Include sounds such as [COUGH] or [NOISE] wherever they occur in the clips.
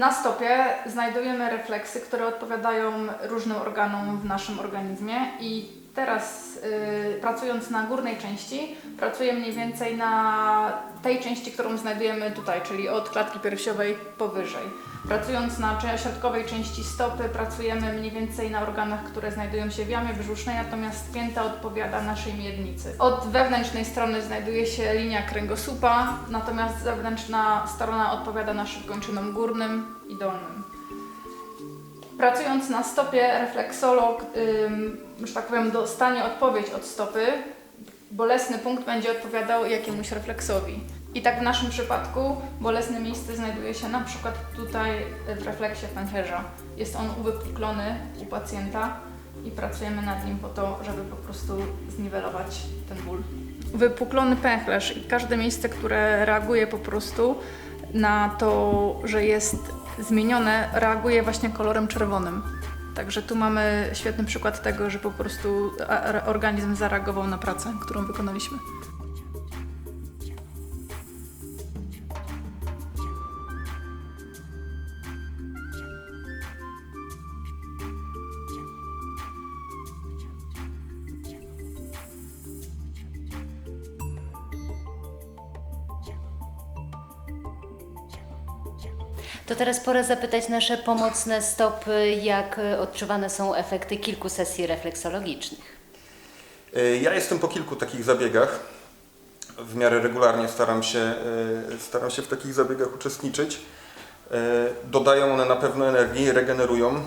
Na stopie znajdujemy refleksy, które odpowiadają różnym organom w naszym organizmie i teraz y, pracując na górnej części, pracuję mniej więcej na tej części, którą znajdujemy tutaj, czyli od klatki piersiowej powyżej. Pracując na środkowej części stopy, pracujemy mniej więcej na organach, które znajdują się w jamie brzusznej, natomiast pięta odpowiada naszej miednicy. Od wewnętrznej strony znajduje się linia kręgosłupa, natomiast zewnętrzna strona odpowiada naszym kończynom górnym i dolnym. Pracując na stopie, refleksolog, ym, że tak powiem, dostanie odpowiedź od stopy. Bolesny punkt będzie odpowiadał jakiemuś refleksowi. I tak w naszym przypadku bolesne miejsce znajduje się na przykład tutaj w refleksie pęcherza. Jest on uwypuklony u pacjenta i pracujemy nad nim po to, żeby po prostu zniwelować ten ból. Wypuklony pęcherz i każde miejsce, które reaguje po prostu na to, że jest zmienione, reaguje właśnie kolorem czerwonym. Także tu mamy świetny przykład tego, że po prostu organizm zareagował na pracę, którą wykonaliśmy. To teraz pora zapytać nasze pomocne stopy, jak e, odczuwane są efekty kilku sesji refleksologicznych. Y, Ja jestem po kilku takich zabiegach. W miarę regularnie staram się, y, staram się w takich zabiegach uczestniczyć. Y, Dodają one na pewno energii, regenerują,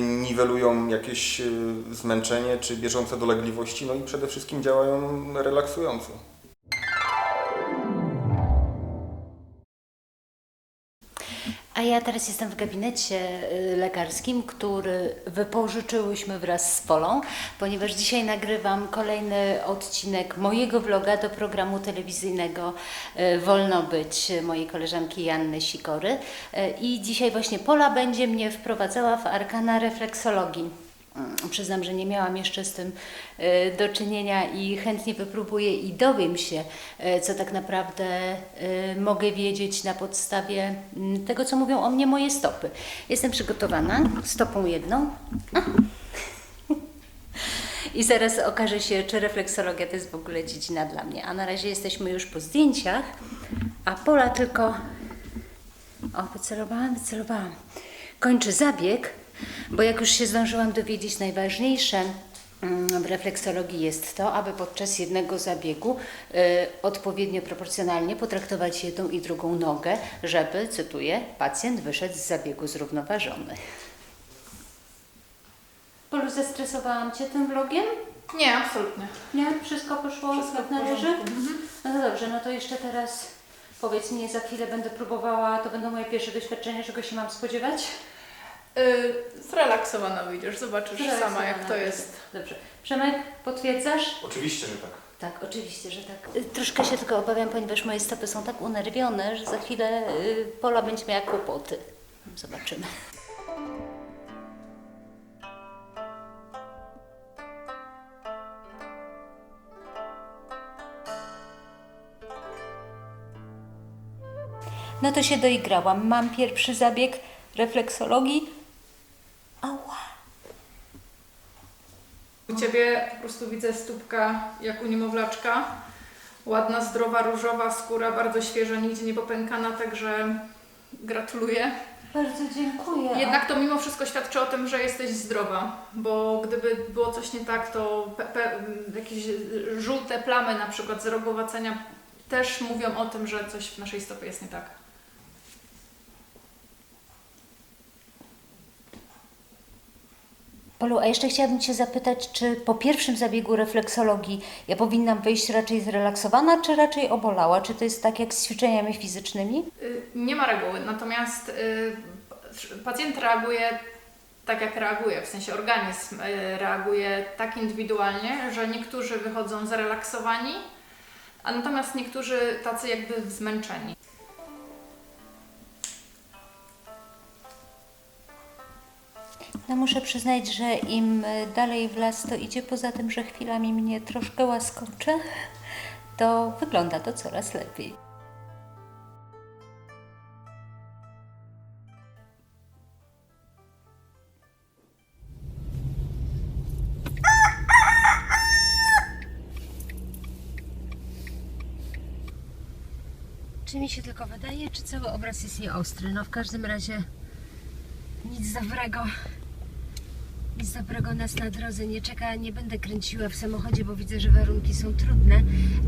niwelują jakieś zmęczenie czy bieżące dolegliwości, no i przede wszystkim działają relaksująco. A ja teraz jestem w gabinecie y, lekarskim, który wypożyczyłyśmy wraz z Polą, ponieważ dzisiaj nagrywam kolejny odcinek mojego vloga do programu telewizyjnego y, Wolno Być mojej koleżanki Janny Sikory. Y, I dzisiaj właśnie Pola będzie mnie wprowadzała w arkana refleksologii. Mm, Przyznam, że nie miałam jeszcze z tym y, do czynienia i chętnie wypróbuję i dowiem się, y, co tak naprawdę mogę wiedzieć na podstawie tego, co mówią o mnie moje stopy. Jestem przygotowana, stopą jedną. [LAUGHS] I zaraz okaże się, czy refleksologia to jest w ogóle dziedzina dla mnie. A na razie jesteśmy już po zdjęciach, a Pola tylko o, wycelowałam, wycelowałam. Kończy zabieg, bo jak już się zdążyłam dowiedzieć, najważniejsze mm, w refleksologii jest to, aby podczas jednego zabiegu y, odpowiednio proporcjonalnie potraktować jedną i drugą nogę, żeby, cytuję, pacjent wyszedł z zabiegu zrównoważony. Polu, zestresowałam Cię tym vlogiem? Nie, absolutnie. Nie? Wszystko poszło Wszystko jak należy? porządku. No to dobrze, no to jeszcze teraz powiedz mi, za chwilę będę próbowała, to będą moje pierwsze doświadczenia, czego się mam spodziewać? Yy, zrelaksowana wyjdziesz, zobaczysz sama jak to jest. Dobrze. Przemek, potwierdzasz? Oczywiście, że tak. Tak, oczywiście, że tak. Y, Troszkę się tylko obawiam, ponieważ moje stopy są tak unerwione, że za chwilę y, Pola będzie miała kłopoty. Zobaczymy. No to się doigrałam. Mam pierwszy zabieg refleksologii. Ała. U Ciebie po prostu widzę stópka jak u niemowlaczka. Ładna, zdrowa, różowa skóra, bardzo świeża, nigdzie nie popękana, także gratuluję. Bardzo dziękuję. Jednak to mimo wszystko świadczy o tym, że jesteś zdrowa, bo gdyby było coś nie tak, to pe, pe, jakieś żółte plamy na przykład z rogowacenia też mówią o tym, że coś w naszej stopie jest nie tak. Polu, a jeszcze chciałabym Cię zapytać, czy po pierwszym zabiegu refleksologii ja powinnam wyjść raczej zrelaksowana, czy raczej obolała? Czy to jest tak jak z ćwiczeniami fizycznymi? Y, Nie ma reguły, natomiast y, pacjent reaguje tak, jak reaguje, w sensie organizm y, reaguje tak indywidualnie, że niektórzy wychodzą zrelaksowani, a natomiast niektórzy tacy jakby zmęczeni. Muszę przyznać, że im e, dalej w las to idzie, poza tym, że chwilami mnie troszkę łaskocze, to wygląda to coraz lepiej. Czy mi się tylko wydaje, czy cały obraz jest nieostry? No w każdym razie nic dobrego nic dobrego nas na drodze nie czeka. Nie będę kręciła w samochodzie, bo widzę, że warunki są trudne.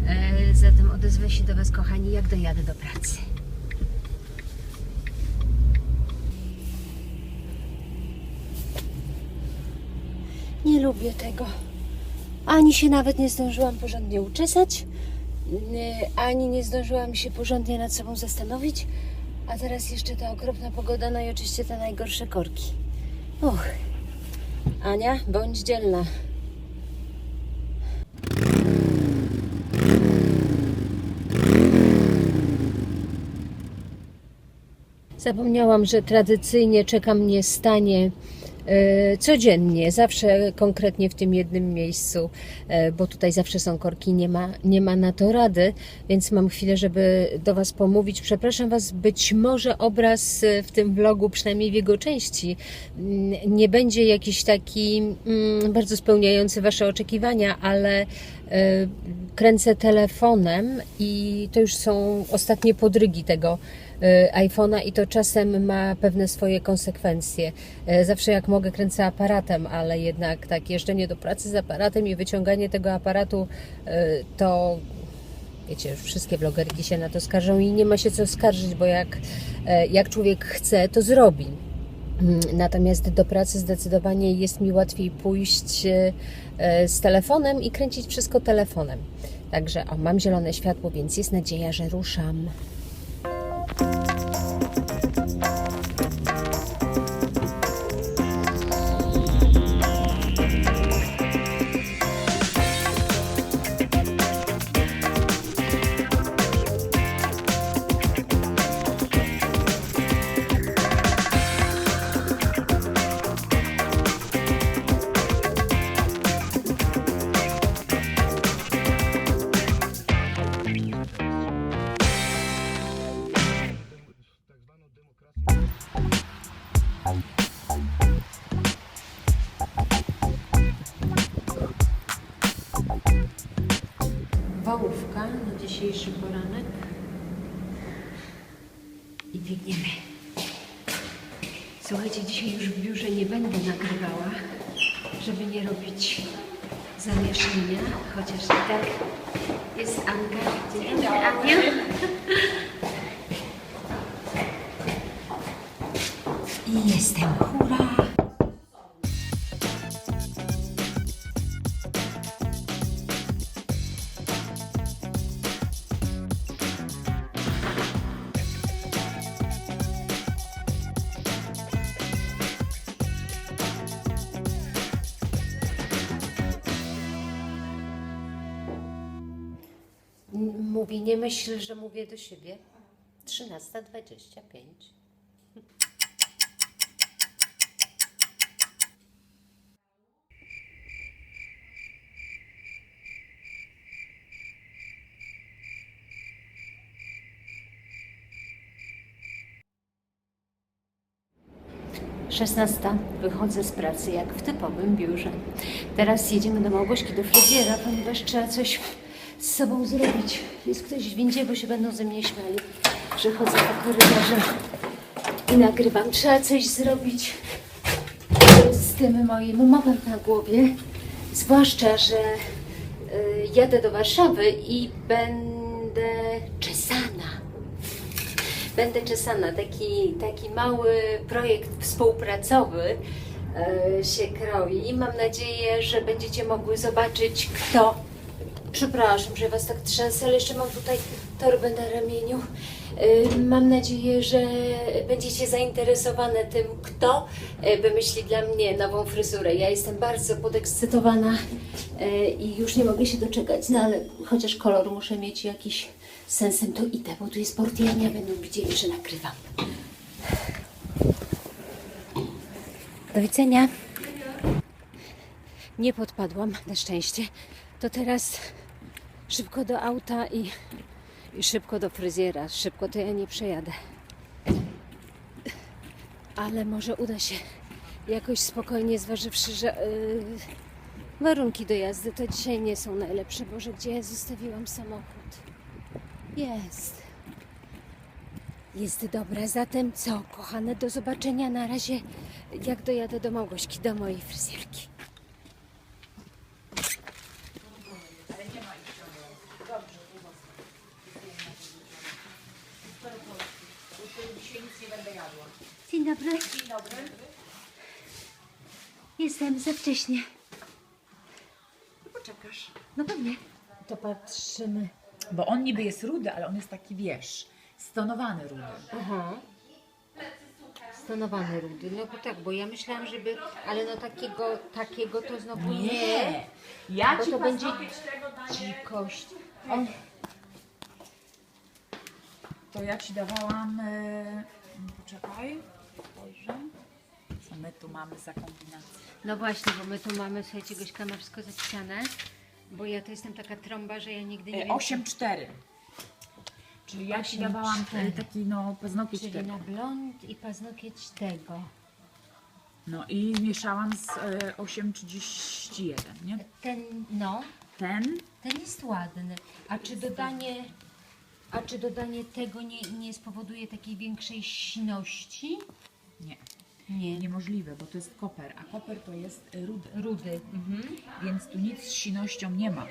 E, zatem odezwę się do Was, kochani, jak dojadę do pracy. Nie lubię tego. Ani się nawet nie zdążyłam porządnie uczesać, nie, ani nie zdążyłam się porządnie nad sobą zastanowić, a teraz jeszcze ta okropna pogoda, no i oczywiście te najgorsze korki. Uch. Ania, bądź dzielna. Zapomniałam, że tradycyjnie czeka mnie stanie codziennie, zawsze konkretnie w tym jednym miejscu, e, bo tutaj zawsze są korki, nie ma, nie ma na to rady, więc mam chwilę, żeby do Was pomówić. Przepraszam Was, być może obraz e, w tym vlogu, przynajmniej w jego części, nie będzie jakiś taki mm, bardzo spełniający Wasze oczekiwania, ale e, kręcę telefonem i to już są ostatnie podrygi tego e, iPhone'a i to czasem ma pewne swoje konsekwencje. E, Zawsze jak mogę kręcę aparatem, ale jednak tak jeżdżenie do pracy z aparatem i wyciąganie tego aparatu e, to wiecie, wszystkie blogerki się na to skarżą i nie ma się co skarżyć, bo jak, e, jak człowiek chce, to zrobi. Mm, Natomiast do pracy zdecydowanie jest mi łatwiej pójść e, e, z telefonem i kręcić wszystko telefonem. Także o, mam zielone światło, więc jest nadzieja, że ruszam. Biegniemy. Słuchajcie, dzisiaj już w biurze nie będę nagrywała, żeby nie robić zamieszania, chociaż i tak jest Anka. Dzień dobry, Ania. I jestem, hurra! Mówi, nie myśl, że mówię do siebie. 13.25. Szesnasta. Wychodzę z pracy jak w typowym biurze. Teraz jedziemy do Małgośki, do fryzjera, ponieważ trzeba coś z sobą zrobić. Jest ktoś w windzie, bo się będą ze mnie śmiali. Przechodzę po korytarzu i nagrywam. Trzeba coś zrobić z tym moim mopem na głowie. Zwłaszcza, że y, jadę do Warszawy i będę czesana. Będę czesana. Taki, taki mały projekt współpracowy e, się kroi. Mam nadzieję, że będziecie mogły zobaczyć, kto. Przepraszam, że Was tak trzęsę, ale jeszcze mam tutaj torbę na ramieniu. Mam nadzieję, że będziecie zainteresowane tym, kto e, wymyśli dla mnie nową fryzurę. Ja jestem bardzo podekscytowana e, i już nie mogę się doczekać, no ale chociaż kolor muszę mieć jakiś sensem, to idę, bo tu jest portiania, będą widzieli, że nagrywam. Do widzenia. Nie podpadłam, na szczęście. To teraz szybko do auta i, i szybko do fryzjera. Szybko to ja nie przejadę. Ale może uda się jakoś spokojnie, zważywszy, że yy, warunki do jazdy to dzisiaj nie są najlepsze. Boże, gdzie ja zostawiłam samochód? Jest. Jest dobra, zatem co, kochane, do zobaczenia na razie, jak dojadę do Małgośki, do mojej fryzjerki. Dzień dobry. Dzień dobry. Jestem za wcześnie. Poczekasz. No pewnie. To patrzymy. Bo on niby jest rudy, ale on jest taki, wiesz, stonowany rudy. Aha. Stonowany rudy. No bo tak, bo ja myślałam, żeby. Ale no takiego, takiego to znowu nie. Nie! Ja Bo ci to będzie dzikość. On... To ja ci dawałam. E... Poczekaj. Spojrzę. Co my tu mamy za kombinację? No właśnie, bo my tu mamy, słuchajcie, Gośka ma wszystko zapisane. Bo ja to jestem taka trąba, że ja nigdy nie E, wiem. 8-4. Czyli ja ci dawałam e, taki no paznokieć Czyli tego. na blond i paznokieć tego. No i mieszałam z e, 8,31, nie? Ten, no, Ten ten jest ładny. A czy dodanie, a czy dodanie tego nie, nie spowoduje takiej większej siności? nie. Nie. Niemożliwe, bo to jest koper, a koper to jest rudy. Rudy. Mhm. Więc tu nic z sinością nie ma.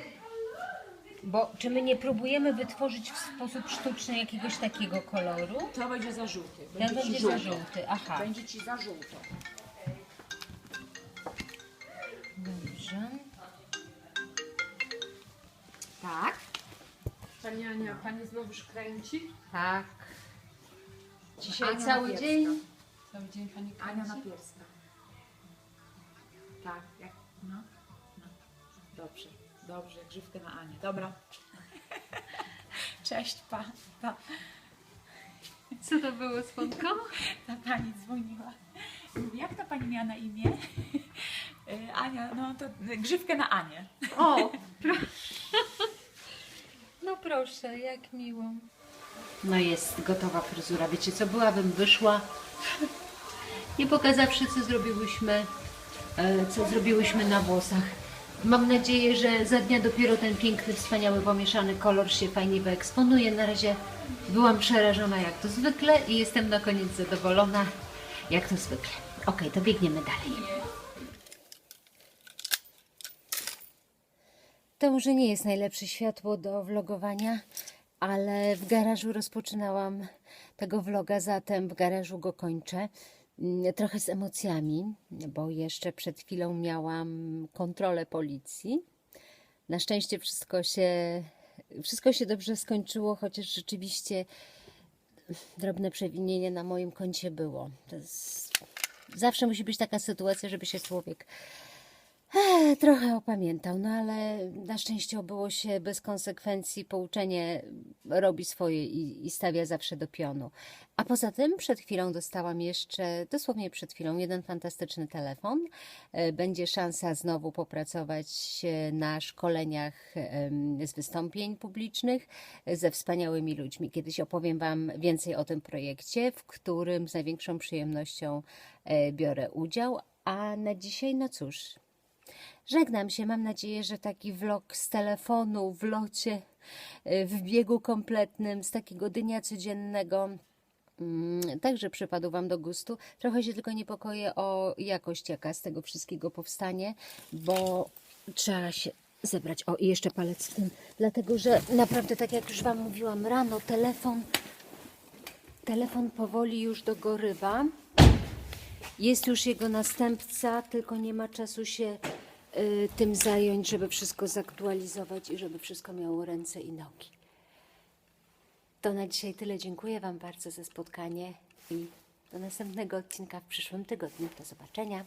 Bo czy my nie próbujemy wytworzyć w sposób sztuczny jakiegoś takiego koloru? To będzie za żółty. Ten będzie za żółty, aha. Będzie ci za żółto. Dobrze. Tak. Pani Ania, Pani znowuż kręci? Tak. Dzisiaj Ania cały dzień. Cały dzień Pani kręci? Ania Napierska. Tak, jak? No. no. Dobrze, dobrze, grzywkę na Anię. Dobra. [LAUGHS] Cześć, pa, pa. Co to było, słodko? [LAUGHS] Ta pani dzwoniła. Jak ta pani miała na imię? [LAUGHS] Ania, no to grzywkę na Anię. O, proszę. No proszę, jak miło. No jest gotowa fryzura. Wiecie co, byłabym wyszła, nie pokazawszy, co zrobiłyśmy, e, co zrobiłyśmy na włosach. Mam nadzieję, że za dnia dopiero ten piękny, wspaniały, pomieszany kolor się fajnie wyeksponuje. Na razie byłam przerażona jak to zwykle i jestem na koniec zadowolona jak to zwykle. Okej, to biegniemy dalej. To może nie jest najlepsze światło do vlogowania, ale w garażu rozpoczynałam tego vloga, zatem w garażu go kończę. Mm, Trochę z emocjami, bo jeszcze przed chwilą miałam kontrolę policji. Na szczęście wszystko się, wszystko się dobrze skończyło, chociaż rzeczywiście drobne przewinienie na moim koncie było. Jest... Zawsze musi być taka sytuacja, żeby się człowiek Ech, trochę opamiętał, no ale na szczęście obyło się bez konsekwencji. Pouczenie robi swoje i, i stawia zawsze do pionu. A poza tym przed chwilą dostałam jeszcze, dosłownie przed chwilą, jeden fantastyczny telefon. E, Będzie szansa znowu popracować na szkoleniach z wystąpień publicznych e, ze wspaniałymi ludźmi. Kiedyś opowiem Wam więcej o tym projekcie, w którym z największą przyjemnością e, biorę udział. A na dzisiaj, no cóż, Żegnam się. Mam nadzieję, że taki vlog z telefonu, w locie, y, w biegu kompletnym, z takiego dnia codziennego, mm, także przypadł Wam do gustu. Trochę się tylko niepokoję o jakość, jaka z tego wszystkiego powstanie, bo trzeba się zebrać. O, i jeszcze palec w tym, dlatego że naprawdę, tak jak już Wam mówiłam rano, telefon, telefon powoli już dogorywa. Jest już jego następca, tylko nie ma czasu się tym zająć, żeby wszystko zaktualizować i żeby wszystko miało ręce i nogi. To na dzisiaj tyle. Dziękuję Wam bardzo za spotkanie i do następnego odcinka w przyszłym tygodniu. Do zobaczenia.